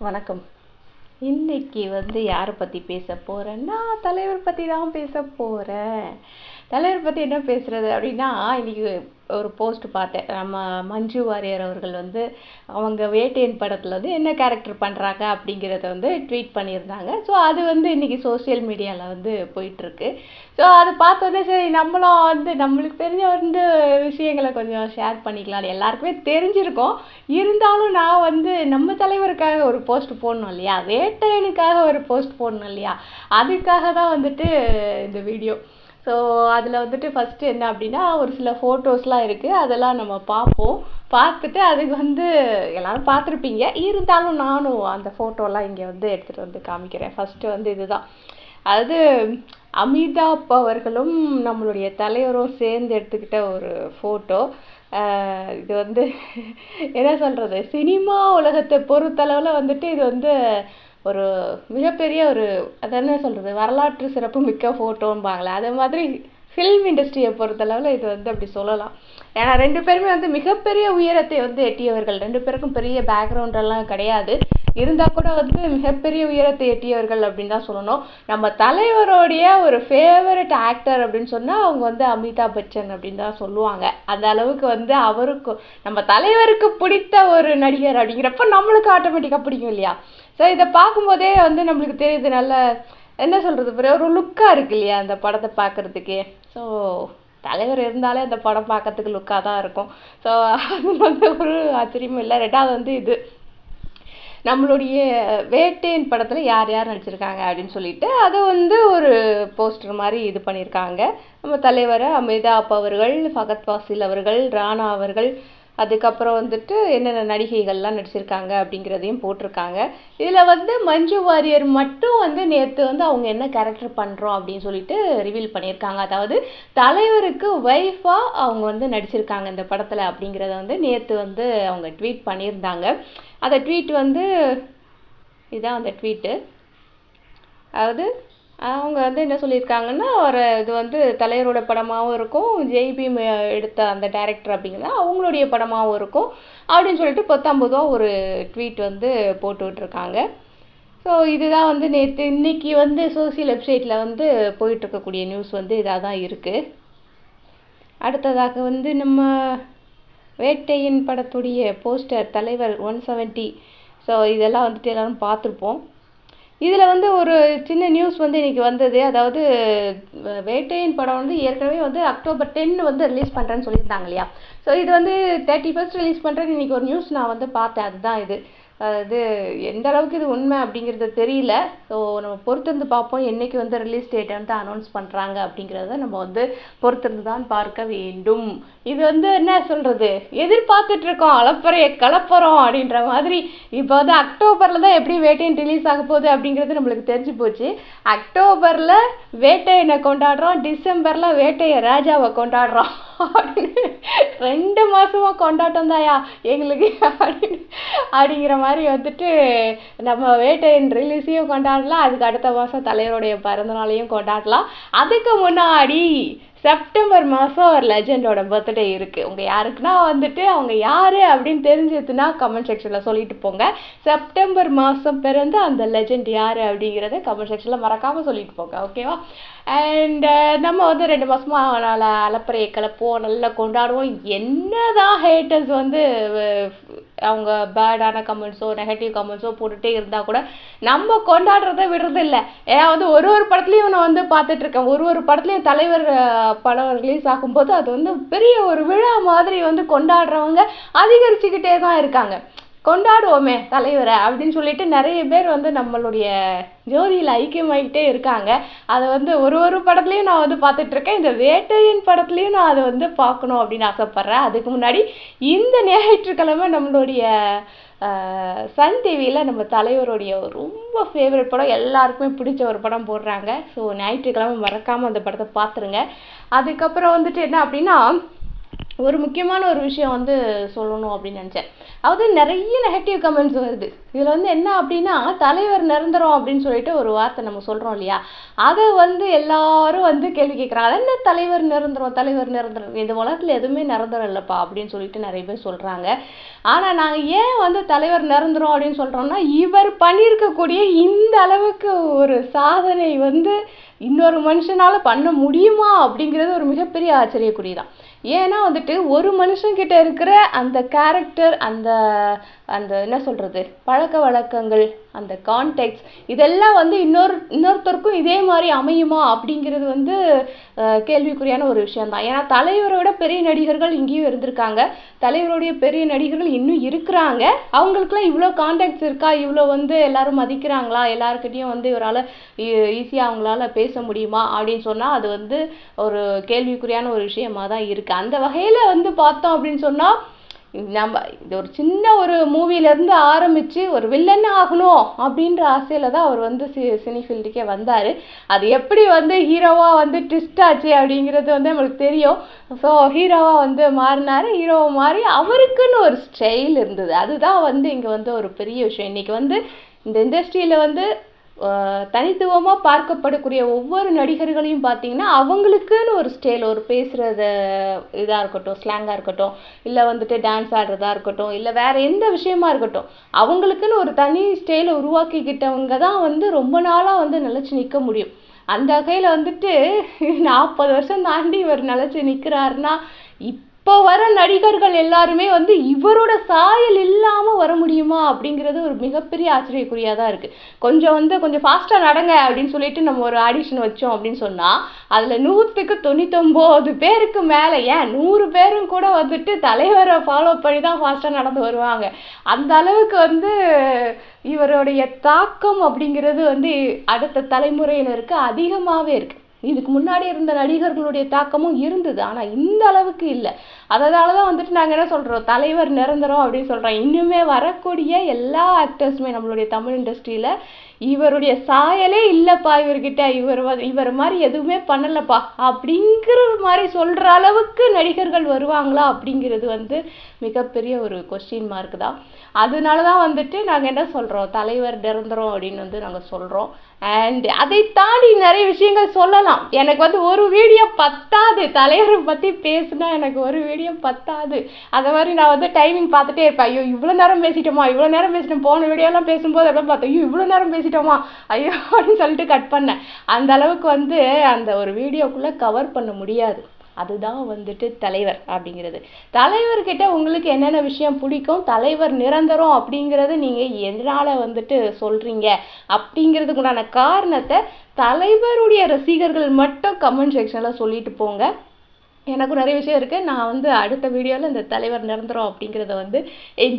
வணக்கம். இன்னைக்கு வந்து யாரை பற்றி பேச போகிறேன்னா தலைவர் பற்றி தான் பேச போகிறேன் தலைவர் பற்றி என்ன பேசுகிறது அப்படின்னா இன்னைக்கு ஒரு போஸ்ட் பார்த்தேன். நம்ம மஞ்சு வாரியர் அவர்கள் வந்து அவங்க வேட்டையன் படத்தில் வந்து என்ன கேரக்டர் பண்ணுறாங்க அப்படிங்கிறத வந்து ட்வீட் பண்ணியிருந்தாங்க. ஸோ அது வந்து இன்றைக்கி சோஷியல் மீடியாவில் வந்து போயிட்டுருக்கு. ஸோ அதை பார்த்தோன்னே சரி நம்மளும் வந்து நம்மளுக்கு தெரிஞ்ச வந்து விஷயங்களை கொஞ்சம் ஷேர் பண்ணிக்கலாம் எல்லாருக்குமே தெரிஞ்சிருக்கோம். இருந்தாலும் நான் வந்து நம்ம தலைவருக்காக ஒரு போஸ்ட் போடணும் இல்லையா? வேட்டையனுக்காக ஒரு போஸ்ட் போடணும் இல்லையா? அதுக்காக தான் வந்துட்டு இந்த வீடியோ ஸோ அதில் வந்துட்டு ஃபஸ்ட்டு என்ன அப்படின்னா ஒரு சில ஃபோட்டோஸ்லாம் இருக்குது அதெல்லாம் நம்ம பார்ப்போம். பார்த்துட்டு அதுக்கு வந்து எல்லோரும் பார்த்துருப்பீங்க. இருந்தாலும் நானும் அந்த ஃபோட்டோலாம் இங்கே வந்து எடுத்துகிட்டு வந்து காமிக்கிறேன். ஃபஸ்ட்டு வந்து இதுதான். அதாவது அமிதாப் அவர்களும் நம்மளுடைய தலைவரும் சேர்ந்து எடுத்துக்கிட்ட ஒரு ஃபோட்டோ இது வந்து என்ன சொல்கிறது சினிமா உலகத்தை பொறுத்தளவில் வந்துட்டு இது வந்து ஒரு மிகப்பெரிய ஒரு அது என்ன சொல்கிறது வரலாற்று சிறப்பு மிக்க ஃபோட்டோம்பாங்களே அது மாதிரி ஃபிலிம் இண்டஸ்ட்ரியை பொறுத்தளவில் இது வந்து அப்படி சொல்லலாம். ஏன்னா ரெண்டு பேருமே வந்து மிகப்பெரிய உயரத்தை வந்து எட்டியவர்கள். ரெண்டு பேருக்கும் பெரிய பேக்ரவுண்டெல்லாம் கிடையாது. இருந்தால் கூட வந்து மிகப்பெரிய உயரத்தை எட்டியவர்கள் அப்படின்னு தான் சொல்லணும். நம்ம தலைவருடைய ஒரு ஃபேவரட் ஆக்டர் அப்படின்னு சொன்னால் அவங்க வந்து அமிதாப் பச்சன் அப்படின்னு தான் சொல்லுவாங்க. அந்த அளவுக்கு வந்து அவருக்கு நம்ம தலைவருக்கு பிடித்த ஒரு நடிகர் அப்படிங்கிறப்ப நம்மளுக்கு ஆட்டோமேட்டிக்காக பிடிக்கும் இல்லையா? ஸோ இதை பார்க்கும்போதே வந்து நம்மளுக்கு தெரியுது நல்ல என்ன சொல்கிறது ஒரு லுக்காக இருக்கு இல்லையா அந்த படத்தை பார்க்குறதுக்கே. ஸோ தலைவர் இருந்தாலே அந்த படம் பார்க்கறதுக்கு லுக்காக தான் இருக்கும். ஸோ அது வந்து ஒரு ஆச்சரியமும் இல்லை. ரெண்டாவது வந்து இது. நம்மளுடைய வேட்டையின் படத்தில் யார் யார் நடிச்சிருக்காங்க அப்படின்னு சொல்லிட்டு அதை வந்து ஒரு போஸ்டர் மாதிரி இது பண்ணியிருக்காங்க. நம்ம தலைவர் அமிதாப் அவர்கள் ஃபகத் வாசில் அவர்கள் ராணா அவர்கள் அதுக்கப்புறம் வந்துட்டு என்னென்ன நடிகைகள்லாம் நடிச்சிருக்காங்க அப்படிங்கிறதையும் போட்டிருக்காங்க. இதில் வந்து மஞ்சு வாரியர் மட்டும் வந்து நேற்று வந்து அவங்க என்ன கேரக்டர் பண்ணுறோம் அப்படின்னு சொல்லிட்டு ரிவீல் பண்ணியிருக்காங்க. அதாவது தலைவருக்கு ஒய்ஃபாக அவங்க வந்து நடிச்சிருக்காங்க இந்த படத்தில் அப்படிங்கிறத வந்து நேற்று வந்து அவங்க ட்வீட் பண்ணியிருந்தாங்க. அந்த ட்வீட் வந்து இதுதான் அந்த ட்வீட்டு அதாவது அவங்க வந்து என்ன சொல்லியிருக்காங்கன்னா ஒரு இது வந்து தலைவரோட படமாகவும் இருக்கும். ஜெய்பீம் எடுத்த அந்த டேரக்டர் அப்படிங்கிறது அவங்களுடைய படமாகவும் இருக்கும். அப்படின்னு சொல்லிட்டு பத்தொம்பதுவா ஒரு ட்வீட் வந்து போட்டுக்கிட்டுருக்காங்க ஸோ இதுதான் வந்து நேற்று இன்னைக்கு வந்து சோசியல் வெப்சைட்டில் வந்து போயிட்டுருக்கக்கூடிய நியூஸ் வந்து இதாக தான் இருக்குது அடுத்ததாக வந்து நம்ம வேட்டையின் படத்துடைய போஸ்டர் தலைவர் ஒன் செவன்ட்டி ஸோ இதெல்லாம் வந்துட்டு எல்லோரும் பார்த்துருப்போம். இதில் வந்து ஒரு சின்ன நியூஸ் வந்து இன்றைக்கி வந்தது. அதாவது வேட்டையின் படம் வந்து ஏற்கனவே வந்து அக்டோபர் டென்னு வந்து ரிலீஸ் பண்ணுறேன்னு சொல்லியிருந்தாங்க இல்லையா? ஸோ இது வந்து தேர்ட்டி ஃபர்ஸ்ட் ரிலீஸ் பண்ணுறேன்னு இன்றைக்கி ஒரு நியூஸ் நான் வந்து பார்த்தேன். அதுதான் இது. அது எந்த அளவுக்கு இது உண்மை அப்படிங்கிறது தெரியல. ஸோ நம்ம பொறுத்திருந்து பார்ப்போம். என்றைக்கு வந்து ரிலீஸ் டேட் வந்து அனௌன்ஸ் பண்ணுறாங்க அப்படிங்கிறத நம்ம வந்து பொறுத்திருந்து தான் பார்க்க வேண்டும். இது வந்து என்ன சொல்கிறது எதிர்பார்த்துட்ருக்கோம் அளப்பறைய கலப்பறோம் அப்படின்ற மாதிரி. இப்போ வந்து அக்டோபரில் தான் எப்படி வேட்டையன் ரிலீஸ் ஆக போகுது அப்படிங்கிறது நம்மளுக்கு தெரிஞ்சு போச்சு. அக்டோபரில் வேட்டையனை கொண்டாடுறோம். டிசம்பரில் வேட்டையை ராஜாவை கொண்டாடுறோம். அப்படின்னு ரெண்டு மாதமாக கொண்டாட்டம் தாயா எங்களுக்கு அப்படின்னு அப்படிங்கிற மாதிரி வந்துட்டு நம்ம வேட்டையின் ரிலீஸையும் கொண்டாடலாம். அதுக்கு அடுத்த மாதம் தலைவருடைய பிறந்தநாளையும் கொண்டாடலாம். அதுக்கு முன்னாடி செப்டம்பர் மாதம் ஒரு லெஜெண்டோட பர்த்டே இருக்குது உங்கள் யாருக்குன்னா வந்துட்டு அவங்க யார் அப்படின்னு தெரிஞ்சதுன்னா கமெண்ட் செக்ஷனில் சொல்லிட்டு போங்க. செப்டம்பர் மாதம் பிறந்து அந்த லெஜெண்ட் யார் அப்படிங்கிறத கமெண்ட் செக்ஷனில் மறக்காமல் சொல்லிட்டு போங்க ஓகேவா அண்ட் uh, நம்ம வந்து ரெண்டு மாதமாக அவனால் அலப்பறையை கிளப்போம் நல்லா கொண்டாடுவோம். என்ன தான் ஹேட்டர்ஸ் வந்து அவங்க பேடான கமெண்ட்ஸோ நெகட்டிவ் கமெண்ட்ஸோ போட்டுகிட்டே இருந்தால் கூட நம்ம கொண்டாடுறத விடுறது இல்லை ஏன்னா வந்து ஒரு ஒரு படத்துலையும் நான் வந்து பார்த்துட்ருக்கேன் ஒரு ஒரு படத்துலையும் தலைவர் படம் ரிலீஸ் ஆகும்போது அது வந்து பெரிய ஒரு விழா மாதிரி வந்து கொண்டாடுறவங்க அதிகரிச்சுக்கிட்டே தான் இருக்காங்க. கொண்டாடுவோமே தலைவரை அப்படின்னு சொல்லிட்டு நிறைய பேர் வந்து நம்மளுடைய ஜோதியில் ஐக்கியமாகிட்டே இருக்காங்க. அதை வந்து ஒரு ஒரு படத்துலையும் நான் வந்து பார்த்துட்ருக்கேன் இந்த வேட்டையின் படத்துலையும் நான் அதை வந்து பார்க்கணும் அப்படின்னு ஆசைப்பட்றேன். அதுக்கு முன்னாடி இந்த ஞாயிற்றுக்கிழமை நம்மளுடைய சன் டிவியில் நம்ம தலைவருடைய ரொம்ப ஃபேவரட் படம் எல்லாருக்குமே பிடிச்ச ஒரு படம் போடுறாங்க. ஸோ ஞாயிற்றுக்கிழமை மறக்காமல் அந்த படத்தை பார்த்துருங்க. அதுக்கப்புறம் வந்துட்டு என்ன அப்படின்னா ஒரு முக்கியமான ஒரு விஷயம் வந்து சொல்லணும் அப்படின்னு நினச்சேன். அதாவது நிறைய நெகட்டிவ் கமெண்ட்ஸ் வருது. இதில் வந்து என்ன அப்படின்னா தலைவர் நிரந்தரம் அப்படின்னு சொல்லிட்டு ஒரு வார்த்தை நம்ம சொல்கிறோம் இல்லையா? அதை வந்து எல்லாரும் வந்து கேள்வி கேட்குறாங்க. அது என்ன தலைவர் நிரந்தரம் தலைவர் நிரந்தரம்? இந்த உலகத்தில் எதுவுமே நிரந்தரம் இல்லைப்பா அப்படின்னு சொல்லிட்டு நிறைய பேர் சொல்கிறாங்க ஆனால் நாங்கள் ஏன் வந்து தலைவர் நிரந்தரம் அப்படின்னு சொல்கிறோம்னா இவர் பண்ணியிருக்கக்கூடிய இந்த அளவுக்கு ஒரு சாதனை வந்து இன்னொரு மனுஷனால் பண்ண முடியுமா அப்படிங்கிறது ஒரு மிகப்பெரிய ஆச்சரியக்குறிதான். ஏன்னா வந்துட்டு ஒரு மனுஷன்கிட்ட இருக்கிற அந்த கேரக்டர் அந்த அந்த என்ன சொல்கிறது பழக்க வழக்கங்கள் அந்த கான்டெக்ட்ஸ் இதெல்லாம் வந்து இன்னொரு இன்னொருத்தருக்கும் இதே மாதிரி அமையுமா அப்படிங்கிறது வந்து கேள்விக்குறியான ஒரு விஷயம்தான். ஏன்னா தலைவரோட பெரிய நடிகர்கள் இங்கேயும் இருந்திருக்காங்க. தலைவருடைய பெரிய நடிகர்கள் இன்னும் இருக்கிறாங்க. அவங்களுக்குலாம் இவ்வளோ கான்டாக்ட்ஸ் இருக்கா? இவ்வளோ வந்து எல்லாரும் மதிக்கிறாங்களா? எல்லாருக்கிட்டையும் வந்து இவரால் ஈஸியாக அவங்களால பேச முடியுமா? அப்படின்னு சொன்னால் அது வந்து ஒரு கேள்விக்குறியான ஒரு விஷயமா தான் இருக்குது அந்த வகையில் வந்து பார்த்தோம் அப்படின்னு சொன்னால் நம்ம இது ஒரு சின்ன ஒரு மூவிலேருந்து ஆரம்பித்து ஒரு வில்லன் ஆகணும் அப்படின்ற ஆசையில் தான் அவர் வந்து சி சினி ஃபீல்டுக்கே வந்தார். அது எப்படி வந்து ஹீரோவாக வந்து ட்விஸ்ட் ஆச்சு அப்படிங்கிறது வந்து நம்மளுக்கு தெரியும். ஸோ ஹீரோவாக வந்து மாறினார். ஹீரோவை மாறி அவருக்குன்னு ஒரு ஸ்டைல் இருந்தது. அதுதான் வந்து இங்கே வந்து ஒரு பெரிய விஷயம். இன்றைக்கி வந்து இந்த இண்டஸ்ட்ரியில் வந்து தனித்துவமாக பார்க்கப்படக்கூடிய ஒவ்வொரு நடிகர்களையும் பார்த்தீங்கன்னா அவங்களுக்குன்னு ஒரு ஸ்டைல் ஒரு பேசுகிறத இதாக இருக்கட்டும் ஸ்லாங்காக இருக்கட்டும் இல்லை வந்துட்டு டான்ஸ் ஆடுறதா இருக்கட்டும் இல்லை வேறு எந்த விஷயமா இருக்கட்டும் அவங்களுக்குன்னு ஒரு தனி ஸ்டைலை உருவாக்கிக்கிட்டவங்க தான் வந்து ரொம்ப நாளாக வந்து நிலச்சி நிற்க முடியும். அந்த வகையில் வந்துட்டு நாற்பது வருஷம் தாண்டி இவர் நிலச்சி நிற்கிறாருன்னா இப் இப்போ வர நடிகர்கள் எல்லாருமே வந்து இவரோட சாயல் இல்லாமல் வர முடியுமா அப்படிங்கிறது ஒரு மிகப்பெரிய ஆச்சரியக்குறியாக தான் இருக்குது கொஞ்சம் வந்து கொஞ்சம் ஃபாஸ்ட்டாக நடங்க அப்படின்னு சொல்லிட்டு நம்ம ஒரு ஆடிஷன் வச்சோம் அப்படின்னு சொன்னால் அதில் நூற்றுக்கு தொண்ணூத்தொம்போது பேருக்கு மேலே ஏன் நூறு பேரும் கூட வந்துட்டு தலைவரை ஃபாலோ பண்ணி தான் ஃபாஸ்ட்டாக நடந்து வருவாங்க. அந்த அளவுக்கு வந்து இவருடைய தாக்கம் அப்படிங்கிறது வந்து அடுத்த தலைமுறையினருக்கு அதிகமாகவே இருக்குது இதுக்கு முன்னாடி இருந்த நடிகர்களுடைய தாக்கமும் இருந்தது ஆனால் இந்த அளவுக்கு இல்லை. அதனால தான் வந்துட்டு நாங்கள் என்ன சொல்கிறோம் தலைவர் நிரந்தரம் அப்படின்னு சொல்கிறோம் இன்னுமே வரக்கூடிய எல்லா ஆக்டர்ஸுமே நம்மளுடைய தமிழ் இண்டஸ்ட்ரியில் இவருடைய சாயலே இல்லைப்பா இவர்கிட்ட இவர் இவர் மாதிரி எதுவுமே பண்ணலப்பா அப்படிங்கிற மாதிரி சொல்கிற அளவுக்கு நடிகர்கள் வருவாங்களா அப்படிங்கிறது வந்து மிகப்பெரிய ஒரு கொஸ்டின் மார்க் தான். அதனால தான் வந்துட்டு நாங்கள் என்ன சொல்கிறோம் தலைவர் நிரந்தரம் அப்படின்னு வந்து நாங்கள் சொல்கிறோம் அண்ட் அதை தாண்டி நிறைய விஷயங்கள் சொல்லலாம். எனக்கு வந்து ஒரு வீடியோ பத்தாது. தலைவரை பற்றி பேசுனா எனக்கு ஒரு வீடியோ பத்தாது. அதை மாதிரி நான் வந்து டைமிங் பார்த்துட்டே இருப்பேன். ஐயோ இவ்வளோ நேரம் பேசிட்டோமா? இவ்வளோ நேரம் பேசிட்டோம். போன வீடியோலாம் பேசும்போது அப்படியே பார்த்தோம் ஐயோ இவ்வளோ நேரம் பேசிட்டோமா? ஐயோ அப்படின்னு சொல்லிட்டு கட் பண்ணேன். அந்த அளவுக்கு வந்து அந்த ஒரு வீடியோக்குள்ளே கவர் பண்ண முடியாது. அதுதான் வந்துட்டு தலைவர் அப்படிங்கிறது. தலைவர்கிட்ட உங்களுக்கு என்னென்ன விஷயம் பிடிக்கும் தலைவர் நிரந்தரம் அப்படிங்கிறது நீங்கள் எதனால் வந்துட்டு சொல்கிறீங்க அப்படிங்கிறதுக்கு உண்டான காரணத்தை தலைவருடைய ரசிகர்கள் மட்டும் கமெண்ட் செக்ஷனில் சொல்லிட்டு போங்க. எனக்கும் நிறைய விஷயம் இருக்குது நான் வந்து அடுத்த வீடியோவில் இந்த தலைவர் நிரந்தரம் அப்படிங்கிறத வந்து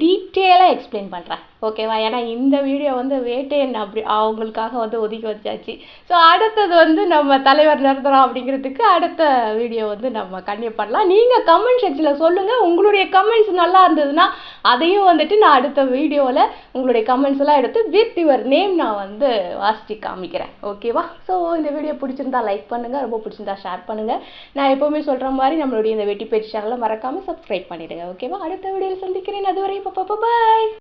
டீட்டெயிலாக எக்ஸ்பிளைன் பண்ணுறேன் ஓகேவா ஏன்னா இந்த வீடியோ வந்து வேட்டையன் அப்படி அவங்களுக்காக வந்து ஒதுக்கி வச்சாச்சு. ஸோ அடுத்தது வந்து நம்ம தலைவர் நிரந்தரம் அப்படிங்கிறதுக்கு அடுத்த வீடியோ வந்து நம்ம கண்டிப்பாக பண்ணலாம். நீங்கள் கமெண்ட் செக்ஷனில் சொல்லுங்கள் உங்களுடைய கமெண்ட்ஸ் நல்லா இருந்ததுன்னா அதையும் வந்துட்டு நான் அடுத்த வீடியோவில் உங்களுடைய கமெண்ட்ஸ் எல்லாம் எடுத்து வித் யுவர் நேம் நான் வந்து வாசித்து காமிக்கிறேன். ஓகேவா ஸோ இந்த வீடியோ பிடிச்சிருந்தா லைக் பண்ணுங்கள் ரொம்ப பிடிச்சிருந்தா ஷேர் பண்ணுங்கள் நான் எப்போவுமே சொல்கிறேன் மாதிரி நம்மளுடைய இந்த வெட்டி பேச்சு சேனலை மறக்காமல் சப்ஸ்கிரைப் பண்ணிவிடுங்க ஓகேவா அடுத்த வீடியோவில் சந்திக்கிறேன். அதுவரை பாய்